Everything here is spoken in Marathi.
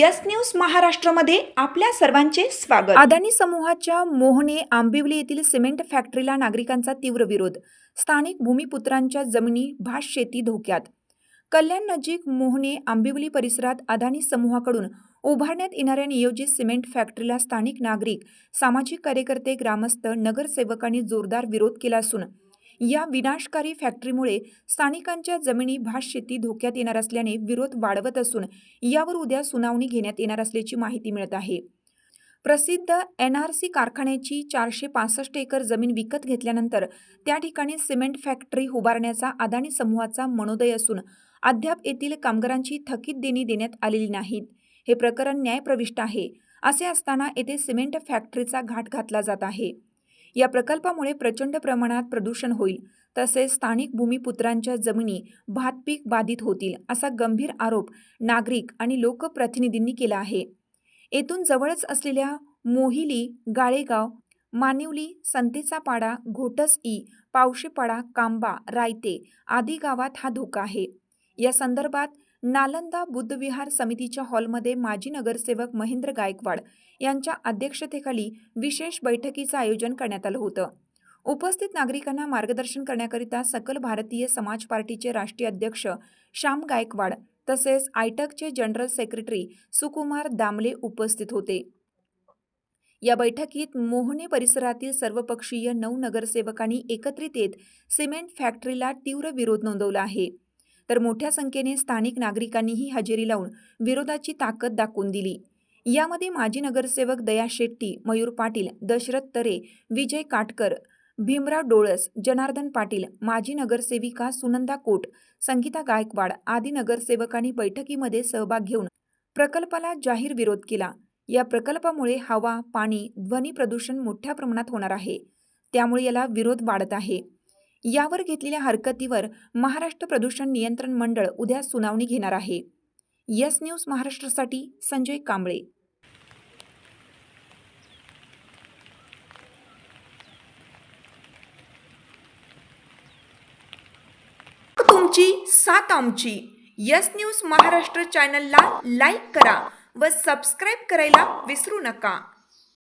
यस न्यूज महाराष्ट्रमध्ये आपल्या सर्वांचे स्वागत. अदानी समूहाच्या मोहने आंबिवली येथील सिमेंट फॅक्टरीला नागरिकांचा तीव्र विरोध. स्थानिक भूमिपुत्रांच्या जमिनी भात शेती धोक्यात. कल्याण नजीक मोहने आंबिवली परिसरात अदानी समूहाकडून उभारण्यात येणाऱ्या नियोजित सिमेंट फॅक्टरीला स्थानिक नागरिक सामाजिक कार्यकर्ते ग्रामस्थ नगरसेवकांनी जोरदार विरोध केला असून या विनाशकारी फॅक्टरीमुळे स्थानिकांच्या जमिनी भात शेती धोक्यात येणार असल्याने विरोध वाढवत असून यावर उद्या सुनावणी घेण्यात येणार असल्याची माहिती मिळत आहे. प्रसिद्ध एन आर सी कारखान्याची चारशे पासष्ट एकर जमीन विकत घेतल्यानंतर त्या ठिकाणी सिमेंट फॅक्टरी उभारण्याचा अदानी समूहाचा मनोदय असून अद्याप येथील कामगारांची थकीत देणी देण्यात आलेली नाहीत. हे प्रकरण न्यायप्रविष्ट आहे. असे असताना येथे सिमेंट फॅक्टरीचा घाट घातला जात आहे. या प्रकल्पामुळे प्रचंड प्रमाणात प्रदूषण होईल. तसेच स्थानिक भूमिपुत्रांच्या जमिनी भातपीक बाधित होतील असा गंभीर आरोप नागरिक आणि लोकप्रतिनिधींनी केला आहे. येथून जवळच असलेल्या मोहिली गाळेगाव मानिवली संतेचा पाडा घोटस ई पावशेपाडा कांबा रायते आदी गावात हा धोका आहे. या संदर्भात नालंदा बुद्धविहार समितीच्या हॉलमध्ये माजी नगरसेवक महेंद्र गायकवाड यांच्या अध्यक्षतेखाली विशेष बैठकीचं आयोजन करण्यात आलं होतं. उपस्थित नागरिकांना मार्गदर्शन करण्याकरिता सकल भारतीय समाज पार्टीचे राष्ट्रीय अध्यक्ष श्याम गायकवाड तसेच आयटकचे जनरल सेक्रेटरी सुकुमार दामले उपस्थित होते. या बैठकीत मोहने परिसरातील सर्वपक्षीय नऊ नगरसेवकांनी एकत्रित येत सिमेंट फॅक्टरीला तीव्र विरोध नोंदवला आहे. तर मोठ्या संख्येने स्थानिक नागरिकांनीही हजेरी लावून विरोधाची ताकद दाखवून दिली. यामध्ये माजी नगरसेवक दया शेट्टी मयूर पाटील दशरथ तरे विजय काटकर भीमराव डोळस जनार्दन पाटील माजी नगरसेविका सुनंदा कोट संगीता गायकवाड आदी नगरसेवकांनी बैठकीमध्ये सहभाग घेऊन प्रकल्पाला जाहीर विरोध केला. या प्रकल्पामुळे हवा पाणी ध्वनी प्रदूषण मोठ्या प्रमाणात होणार आहे. त्यामुळे याला विरोध वाढत आहे. यावर घेतलेल्या हरकतीवर महाराष्ट्र प्रदूषण नियंत्रण मंडळ उद्या सुनावणी घेणार आहे. यस न्यूज महाराष्ट्रासाठी संजय कांबळे. तुमची सात आमची. यस न्यूज महाराष्ट्र चॅनलला लाईक करा व सबस्क्राईब करायला विसरू नका.